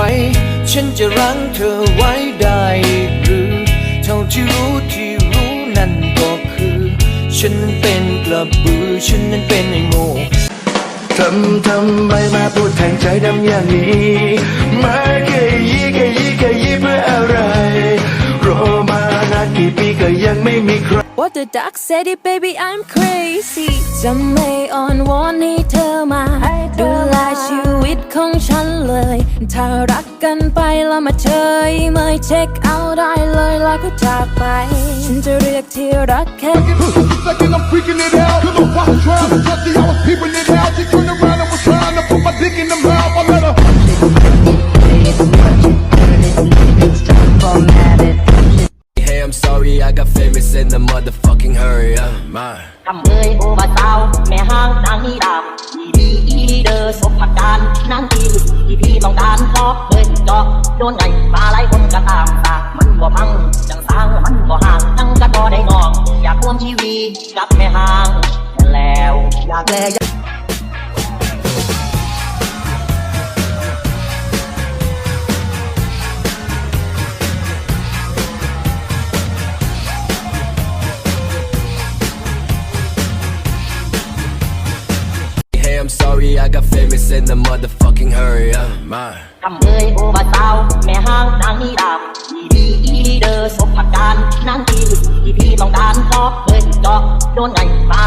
ไป ฉันจะรั้งเธอไว้ได้หรือ เท่าที่รู้ที่รู้นั่นก็คือ ฉันนั้นเป็นกระบือ ฉันนั้นเป็นไอ้โง่ทำทำไมมาพูดแทงใจดำอย่างนี้มาแค่ยี่แค่ยี่แค่ยี่เพื่ออะไร รอมานานกี่ปีก็ยังไม่มีใคร What the duck said it baby I'm crazy จะไม่อ่อนวอนให้เธอมาดูแล ถ้ารักกันไปแล้วมาเฉยเมยเช็คเอาท์ได้เลยแล้วก็จากไป ฉันจะเรียกที่รักแค่ Second, I'm freaking it out. Cause I'm watching trial and trusty, I was peeping it out. She turned around and was trying to put my dick in the mouth. I let her. Hey, I'm sorry, I got famous in the motherfucking hurry. Uh, my. คำเอ่ยโอบาสาว แม่ห้า โดนไงมาหลายคนก็ตามตามันบ่พังจังสร้างมันบ่ห่างนั่งก็บ่ได้งอกอยากร่วมชีวิตกับแม่ห่างแล้วอยากแล sorry, I got famous in the motherfucking hurry. Uh, my. คำเอ่ยโอบาสาวแม่ห้างนางนีดามอีดีอีดีเดอสมผักการนางทีที่พี่ต้องการพอกเคยเจาะโดนไงมา